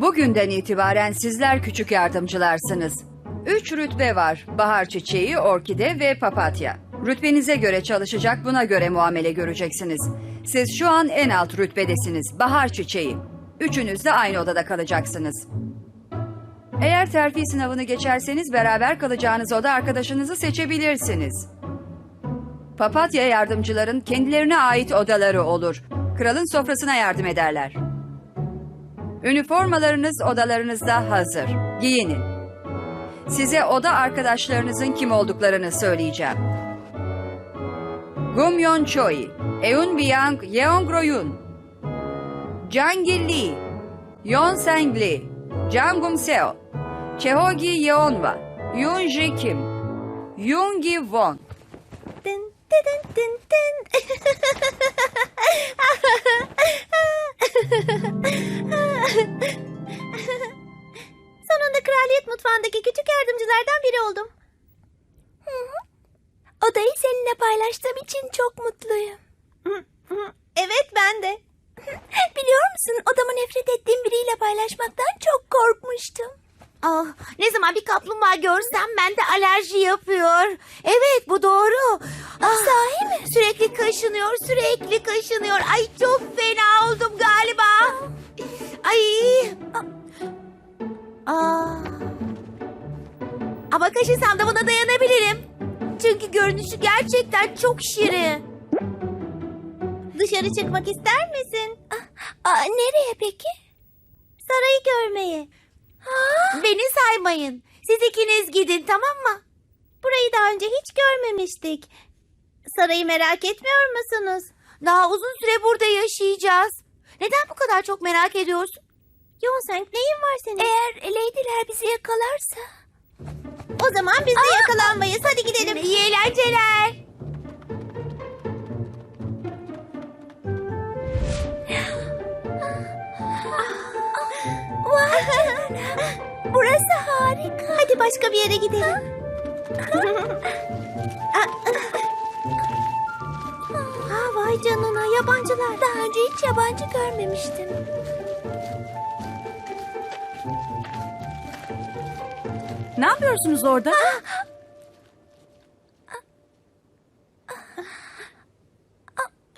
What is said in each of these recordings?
Bugünden itibaren sizler küçük yardımcılarsınız. Üç rütbe var. Bahar çiçeği, orkide ve papatya. Rütbenize göre çalışacak, buna göre muamele göreceksiniz. Siz şu an en alt rütbedesiniz. Bahar çiçeği. Üçünüz de aynı odada kalacaksınız. Eğer terfi sınavını geçerseniz beraber kalacağınız oda arkadaşınızı seçebilirsiniz. Papatya yardımcıların kendilerine ait odaları olur. Kralın sofrasına yardım ederler. Üniformalarınız odalarınızda hazır. Giyinin. Size oda arkadaşlarınızın kim olduklarını söyleyeceğim. Gumyon Choi, Eun Byung Yeong Royun, Jang Gi Lee, Yon Sang Lee, Jang Gum Seo, Chehogi Yeonwa, Yoon Ji Kim, Yoon Gi Won. Dın dın dın dın dın. Sonunda kraliyet mutfağındaki küçük yardımcılardan biri oldum. Odayı seninle paylaştığım için çok mutluyum. Evet ben de. Biliyor musun odamı nefret ettiğim biriyle paylaşmaktan çok korkmuştum. Ah, ne zaman bir kaplumbağa görsem bende alerji yapıyor. Evet bu doğru. Ah, Sahi mi? Sürekli kaşınıyor, sürekli kaşınıyor. Ay çok fena oldum galiba. Ay. Aa. Ama kaşınsam da buna dayanabilirim. Çünkü görünüşü gerçekten çok şirin. Dışarı çıkmak ister misin? Aa, nereye peki? Sarayı görmeye. Beni saymayın. Siz ikiniz gidin tamam mı? Burayı daha önce hiç görmemiştik. Sarayı merak etmiyor musunuz? Daha uzun süre burada yaşayacağız. Neden bu kadar çok merak ediyorsun? Yonseng neyin var senin? Eğer Lady'ler bizi yakalarsa... O zaman biz de yakalanmayız. Hadi gidelim. İyi eğlenceler. Vay canına. Burası harika. Hadi başka bir yere gidelim. vay canına yabancılar. Daha önce hiç yabancı görmemiştim. Ne yapıyorsunuz orada?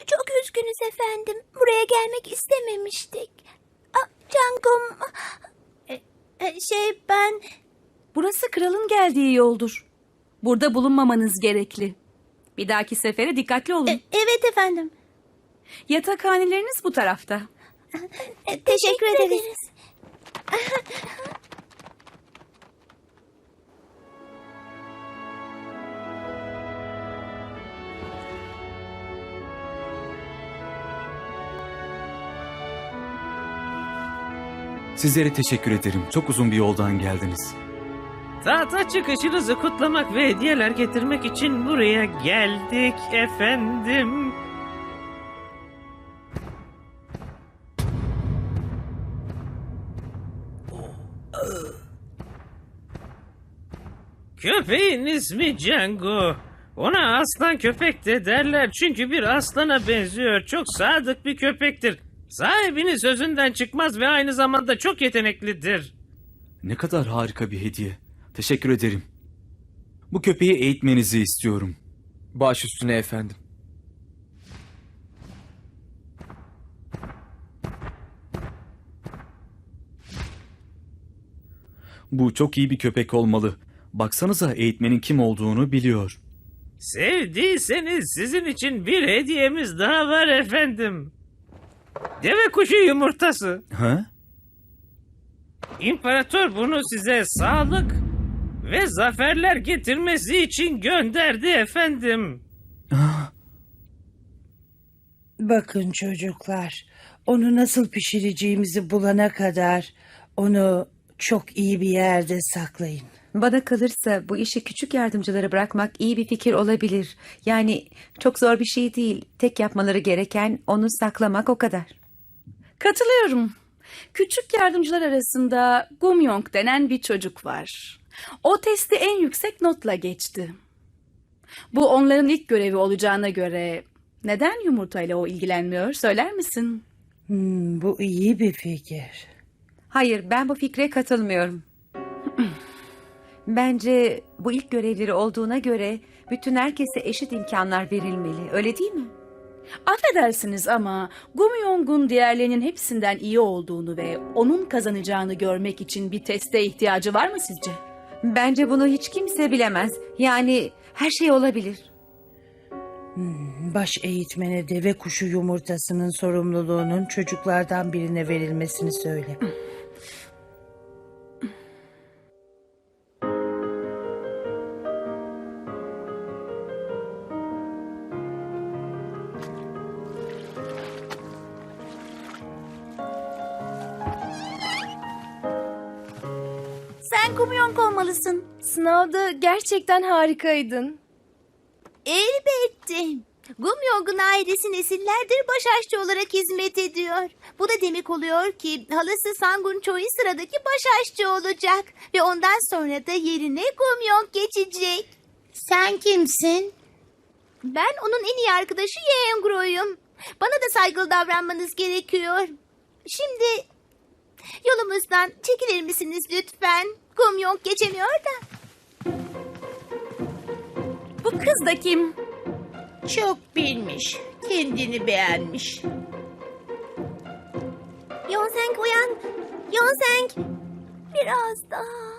Çok üzgünüz efendim. Buraya gelmek istememiştik. Cangum... E, e, Şey ben... Burası kralın geldiği yoldur. Burada bulunmamanız gerekli. Bir dahaki sefere dikkatli olun. E, evet efendim. Yatakhaneleriniz bu tarafta. E, teşekkür, ederiz. Sizlere teşekkür ederim. Çok uzun bir yoldan geldiniz. Tahta çıkışınızı kutlamak ve hediyeler getirmek için buraya geldik efendim. Köpeğin ismi Django. Ona aslan köpek de derler çünkü bir aslana benziyor. Çok sadık bir köpektir. Sahibinin sözünden çıkmaz ve aynı zamanda çok yeteneklidir. Ne kadar harika bir hediye. Teşekkür ederim. Bu köpeği eğitmenizi istiyorum. Baş üstüne efendim. Bu çok iyi bir köpek olmalı. Baksanıza eğitmenin kim olduğunu biliyor. Sevdiyseniz sizin için bir hediyemiz daha var efendim. Deve kuşu yumurtası. Ha? İmparator bunu size sağlık ve zaferler getirmesi için gönderdi efendim. Bakın çocuklar, onu nasıl pişireceğimizi bulana kadar onu çok iyi bir yerde saklayın. Bana kalırsa bu işi küçük yardımcılara bırakmak iyi bir fikir olabilir. Yani çok zor bir şey değil. Tek yapmaları gereken onu saklamak o kadar. Katılıyorum. Küçük yardımcılar arasında Gumyong denen bir çocuk var. O testi en yüksek notla geçti. Bu onların ilk görevi olacağına göre neden yumurtayla o ilgilenmiyor söyler misin? Hmm, bu iyi bir fikir. Hayır, ben bu fikre katılmıyorum. Bence bu ilk görevleri olduğuna göre bütün herkese eşit imkanlar verilmeli. Öyle değil mi? Affedersiniz ama Gumyong'un diğerlerinin hepsinden iyi olduğunu ve onun kazanacağını görmek için bir teste ihtiyacı var mı sizce? Bence bunu hiç kimse bilemez. Yani her şey olabilir. Baş eğitmene deve kuşu yumurtasının sorumluluğunun çocuklardan birine verilmesini söyle. Olmalısın. Sınavda gerçekten harikaydın. Elbette. Gumyong'un ailesi nesillerdir baş aşçı olarak hizmet ediyor. Bu da demek oluyor ki halası Sangun Choi sıradaki baş aşçı olacak. Ve ondan sonra da yerine Gumyong geçecek. Sen kimsin? Ben onun en iyi arkadaşı Yengro'yum. Bana da saygılı davranmanız gerekiyor. Şimdi yolumuzdan çekilir misiniz lütfen? Gumyong geçemiyor da. Bu kız da kim? Çok bilmiş, kendini beğenmiş. Yonseng uyan. Yonseng. Biraz daha.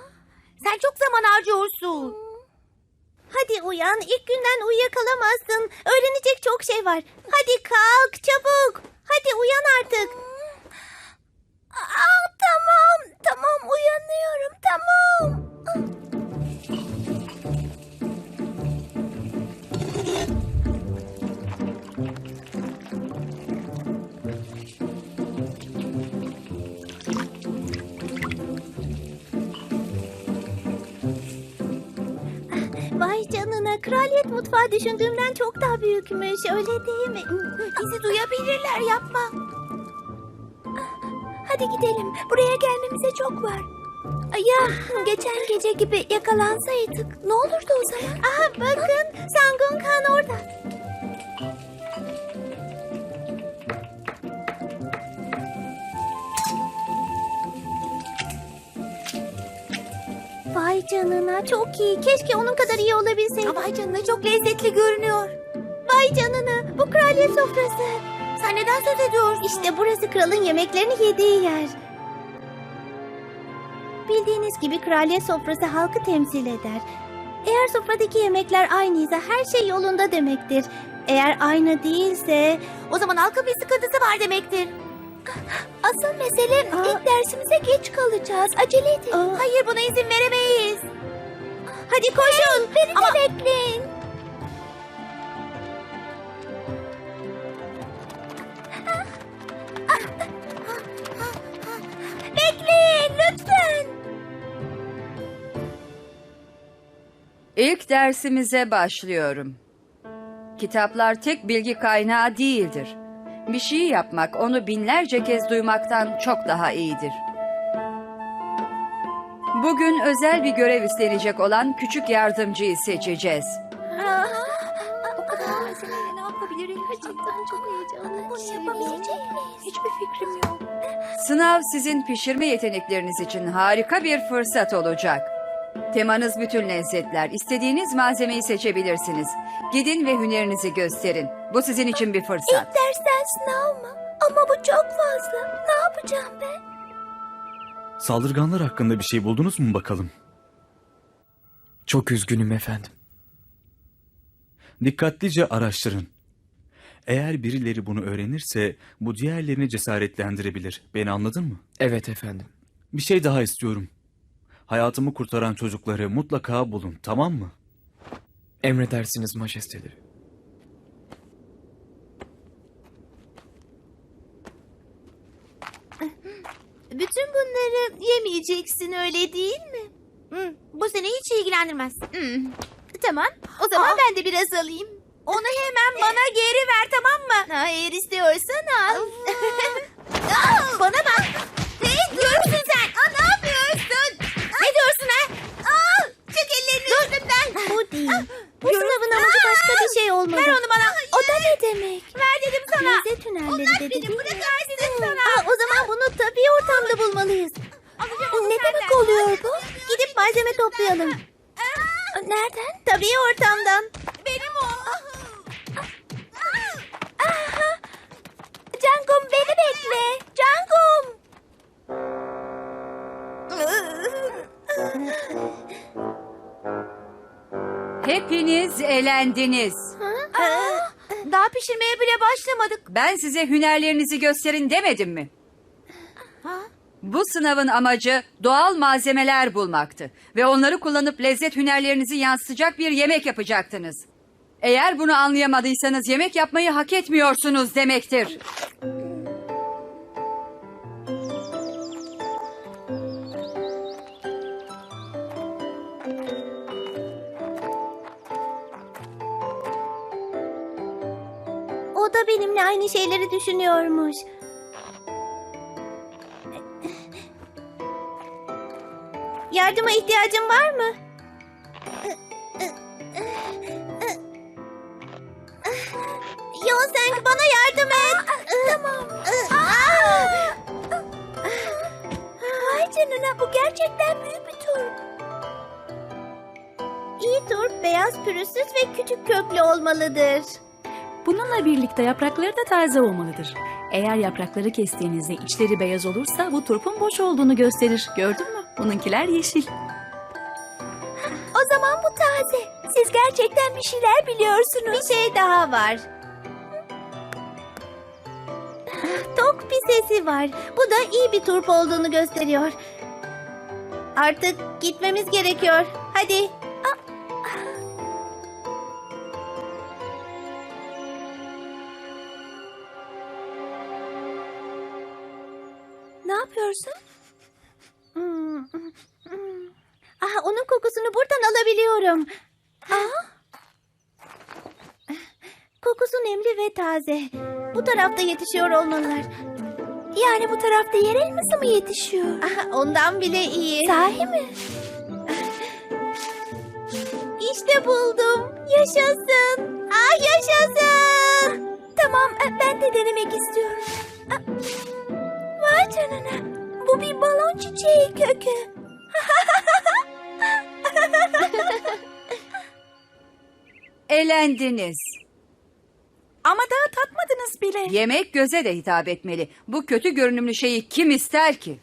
Sen çok zaman harcıyorsun. Hadi uyan. İlk günden uyuyakalamazsın. Öğrenecek çok şey var. Hadi kalk çabuk. Hadi uyan artık. Aa, tamam. Tamam uyanıyorum. Mutfağı düşündüğümden çok daha büyükmüş öyle değil mi? Bizi duyabilirler yapma. Hadi gidelim buraya gelmemize çok var. Ya geçen gece gibi yakalansaydık ne olurdu o zaman? Aha bakın Sangun Kan orada. Vay canına çok iyi. Keşke onun kadar iyi olabilseydim. Vay canına çok lezzetli görünüyor. Vay canına bu kraliyet sofrası. Sen neden söz ediyorsun? İşte burası kralın yemeklerini yediği yer. Bildiğiniz gibi kraliyet sofrası halkı temsil eder. Eğer sofradaki yemekler aynıysa her şey yolunda demektir. Eğer aynı değilse o zaman halkın bir sıkıntısı var demektir. Asıl mesele ilk dersimize geç kalacağız. Acele edin. Hayır buna izin veremeyiz. Hadi koşun. beni de bekleyin. Bekleyin lütfen. İlk dersimize başlıyorum. Kitaplar tek bilgi kaynağı değildir. Bir şey yapmak onu binlerce kez duymaktan çok daha iyidir. Bugün özel bir görev üstlenecek olan küçük yardımcıyı seçeceğiz. O kadar malzemeyle ne yapabiliriz? Gerçekten çok heyecanlı. Bunu yapabilecek miyiz? Hiçbir fikrim yok. Sınav sizin pişirme yetenekleriniz için harika bir fırsat olacak. Temanız bütün lezzetler. İstediğiniz malzemeyi seçebilirsiniz. Gidin ve hünerinizi gösterin. Bu sizin için bir fırsat. İlk dersten sınav mı? Ama bu çok fazla. Ne yapacağım ben? Saldırganlar hakkında bir şey buldunuz mu bakalım? Çok üzgünüm efendim. Dikkatlice araştırın. Eğer birileri bunu öğrenirse bu diğerlerini cesaretlendirebilir. Beni anladın mı? Evet efendim. Bir şey daha istiyorum. Hayatımı kurtaran çocukları mutlaka bulun, tamam mı? Emredersiniz majesteleri. Bütün bunları yemeyeceksin öyle değil mi? bu seni hiç ilgilendirmez. Tamam. O zaman ben de biraz alayım. Onu hemen bana geri ver tamam mı? Hayır istiyorsan al. Aa, bana bak. Ne diyorsun sen? Aa, ne yapıyorsun? Ne diyorsun ha? Aa, çık ellerini üstümden. Bu değil. Bu sınavın amacı başka bir şey olmalı. Ver onu bana. O da ne demek? Ver dedim sana. Lezzet tünelleri dedi değil mi? Bırakarsın sana. Aa, o zaman bunu tabii ortamda bulmalıyız. Ne demek oluyor bu? Gidip malzeme toplayalım. Nereden? Tabii ortamdan. Benim o. Cangum beni bekle. Cangum. Hepiniz elendiniz. Daha pişirmeye bile başlamadık. Ben size hünerlerinizi gösterin demedim mi? Bu sınavın amacı doğal malzemeler bulmaktı ve onları kullanıp lezzet hünerlerinizi yansıtacak bir yemek yapacaktınız. Eğer bunu anlayamadıysanız yemek yapmayı hak etmiyorsunuz demektir. O da benimle aynı şeyleri düşünüyormuş. Yardıma ihtiyacın var mı? Yonseng bana yardım et. Tamam. Vay canına bu gerçekten büyük bir turp. İyi turp beyaz pürüzsüz ve küçük köklü olmalıdır. Bununla birlikte yaprakları da taze olmalıdır. Eğer yaprakları kestiğinizde içleri beyaz olursa bu turpun boş olduğunu gösterir. Gördün mü? Bununkiler yeşil. O zaman bu taze. Siz gerçekten bir şeyler biliyorsunuz. Bir şey daha var. Tok bir sesi var. Bu da iyi bir turp olduğunu gösteriyor. Artık gitmemiz gerekiyor. Hadi. Alabiliyorum. Aa. Kokusu nemli ve taze. Bu tarafta yetişiyor olmalılar. Yani bu tarafta yer elması mı yetişiyor? Aha, ondan bile iyi. Sahi mi? İşte buldum. Yaşasın. Ah yaşasın. Tamam e, ben de denemek istiyorum. Vay canına. Bu bir balon çiçeği kökü. Elendiniz. Ama daha tatmadınız bile. Yemek göze de hitap etmeli. Bu kötü görünümlü şeyi kim ister ki?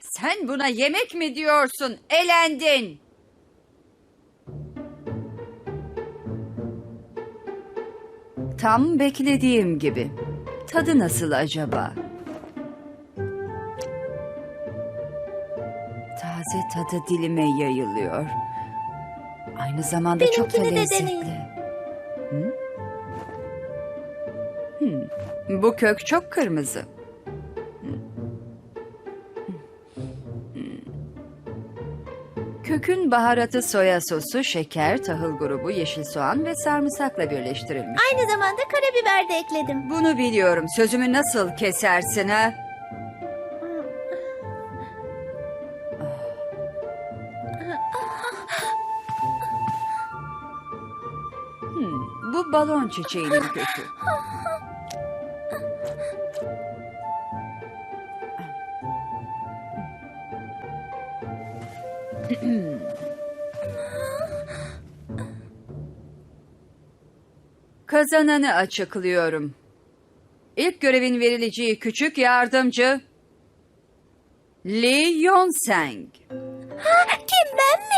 Sen buna yemek mi diyorsun? Elendin. Tam beklediğim gibi. Tadı nasıl acaba? Taze tadı dilime yayılıyor. Aynı zamanda çok da Benimkini de lezzetli. deneyin. Hı? Hmm, Bu kök çok kırmızı. Kökün baharatı soya sosu, şeker, tahıl grubu, yeşil soğan ve sarımsakla birleştirilmiş. Aynı zamanda karabiber de ekledim. Bunu biliyorum. Sözümü nasıl kesersin ha? Hmm, bu balon çiçeğinin kökü. Kazananı açıklıyorum. İlk görevin verileceği küçük yardımcı Lee Yonseng. Kim ben mi?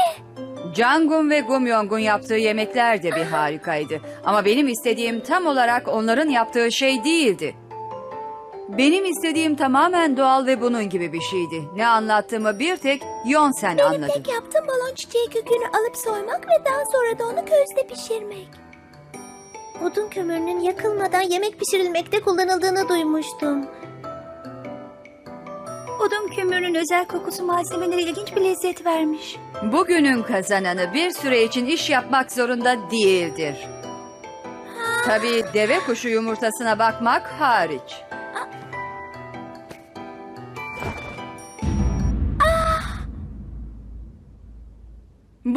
Jangun ve Gumyong'un yaptığı yemekler de bir harikaydı. Ama benim istediğim tam olarak onların yaptığı şey değildi. Benim istediğim tamamen doğal ve bunun gibi bir şeydi. Ne anlattığımı bir tek Yonsen Benim anladı. tek yaptığım balon çiçeği kökünü alıp soymak ve daha sonra da onu közde pişirmek. Odun kömürünün yakılmadan yemek pişirilmekte kullanıldığını duymuştum. Odun kömürünün özel kokusu malzemelere ilginç bir lezzet vermiş. Bugünün kazananı bir süre için iş yapmak zorunda değildir. Tabii deve kuşu yumurtasına bakmak hariç.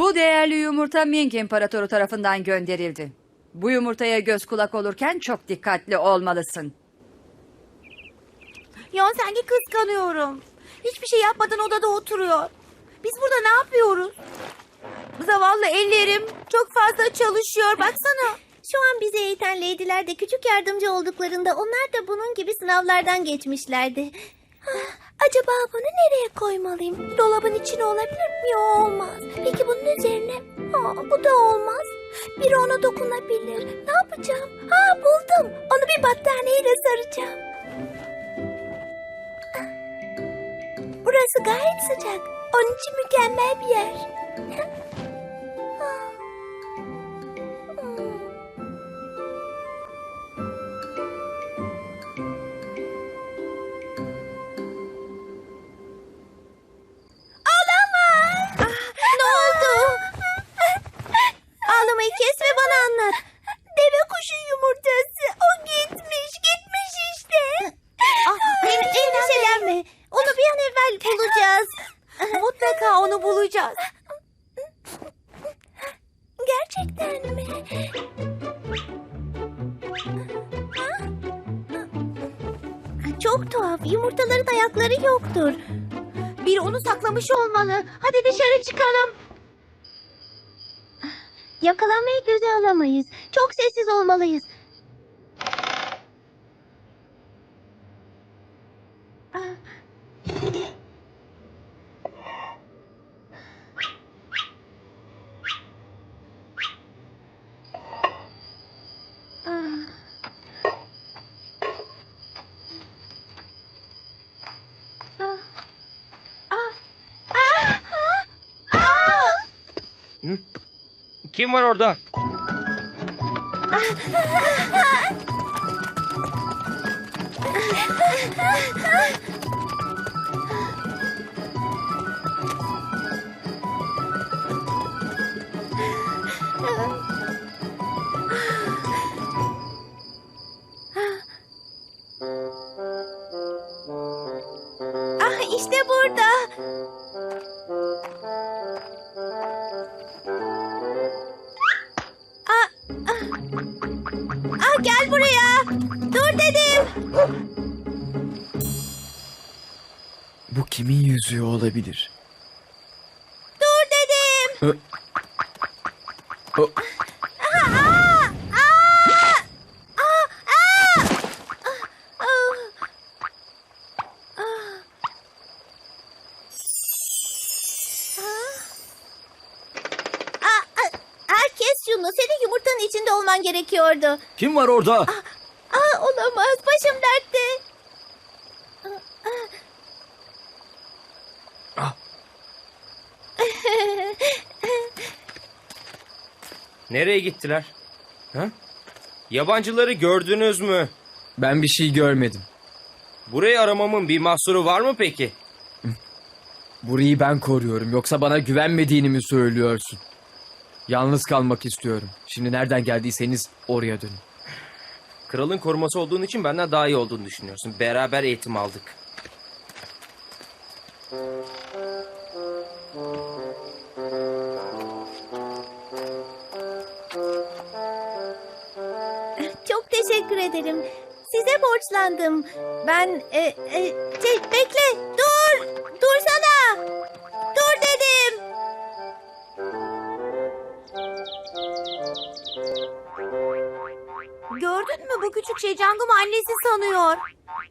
Bu değerli yumurta Ming İmparatoru tarafından gönderildi. Bu yumurtaya göz kulak olurken çok dikkatli olmalısın. Yonseng'i kıskanıyorum. Hiçbir şey yapmadan odada oturuyor. Biz burada ne yapıyoruz? Zavallı ellerim çok fazla çalışıyor baksana. Şu an bizi eğiten lady'ler de küçük yardımcı olduklarında onlar da bunun gibi sınavlardan geçmişlerdi. Ah, Acaba bunu nereye koymalıyım? Dolabın içine olabilir mi? Olmaz. Peki bunun üzerine? Aa, bu da olmaz. Biri ona dokunabilir. Ne yapacağım? Ha buldum. Onu bir battaniyeyle saracağım. Burası gayet sıcak. Onun için mükemmel bir yer. Yakalanmayı göze alamayız. Çok sessiz olmalıyız. Kim var orada? Ah işte burada. Kimin yüzüğü olabilir? Dur dedim. Ö- O- Ah, ah, ah, kes şunu. Senin yumurtanın içinde olman gerekiyordu. Kim var orada? Ah olamaz. Başım dertte. Nereye gittiler? Ha? Yabancıları gördünüz mü? Ben bir şey görmedim. Burayı aramamın bir mahsuru var mı peki? Burayı ben koruyorum. Yoksa bana güvenmediğini mi söylüyorsun? Yalnız kalmak istiyorum. Şimdi nereden geldiyseniz oraya dönün. Kralın koruması olduğun için benden daha iyi olduğunu düşünüyorsun. Beraber eğitim aldık. Çok teşekkür ederim. Size borçlandım. Ben e, e, şey, bekle. Dur. Dursana. Dur dedim. Gördün mü bu küçük şey Cangum annesi sanıyor.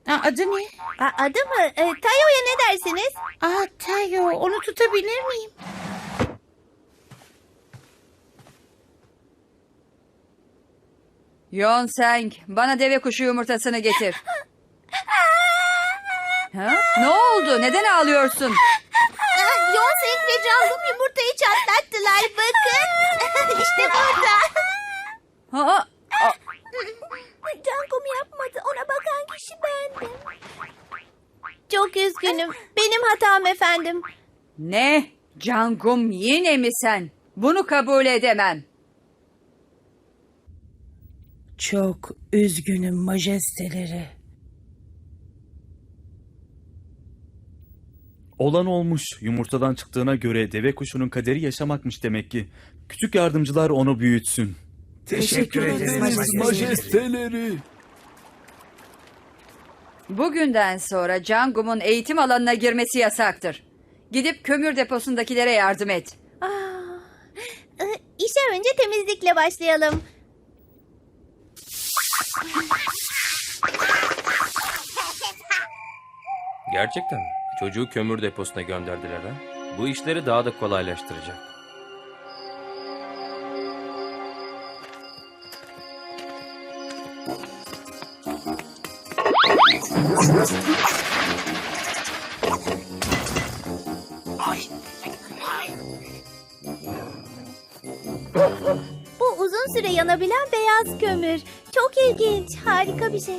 Ha, adı ne? Aa, adı mı? E, Tayo'ya ne dersiniz? Aa Tayo onu tutabilir miyim? Yonseng, bana deve kuşu yumurtasını getir. Ha? Ne oldu? Neden ağlıyorsun? Yonsek ve Cangum yumurtayı çatlattılar bakın. işte burada. Ha? Aa, Cangum yapmadı. Ona bakan kişi bendim. Çok üzgünüm. Benim hatam efendim. Ne? Cangum yine mi sen? Bunu kabul edemem. Çok üzgünüm majesteleri. Olan olmuş. Yumurtadan çıktığına göre deve kuşunun kaderi yaşamakmış demek ki. Küçük yardımcılar onu büyütsün. Teşekkür ederiz majesteleri. Bugünden sonra Cangum'un eğitim alanına girmesi yasaktır. Gidip kömür deposundakilere yardım et. Ee, İşe önce temizlikle başlayalım. Gerçekten mi? Çocuğu kömür deposuna gönderdiler ha? Bu işleri daha da kolaylaştıracak. Bu uzun süre yanabilen beyaz kömür. Çok ilginç, harika bir şey.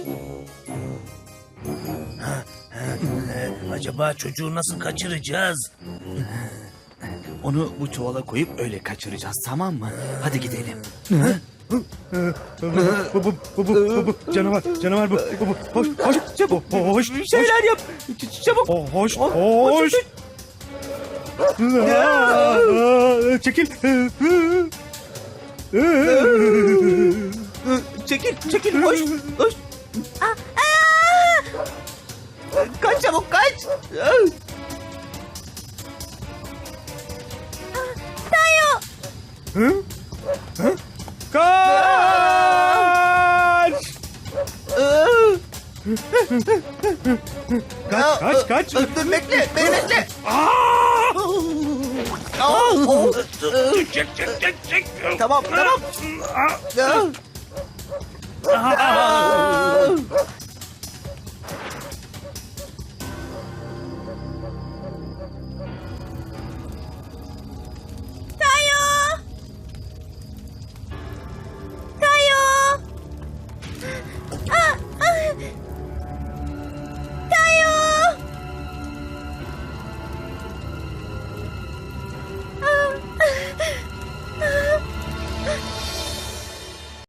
Acaba çocuğu nasıl kaçıracağız? Onu bu çuvala koyup öyle kaçıracağız tamam mı? Hadi gidelim. Bu, bu, bu, bu, bu, bu, canavar, canavar bu. bu, bu. Hoş, hoş, çabuk, hoş. Bir şeyler yap. Çabuk. Hoş, hoş. Çekil. Çekil, çekil, hoş, hoş. Kaç. Hı? Hı? Kaç! kaç, kaç, kaç. Bekle, beni bekle. Tamam, tamam.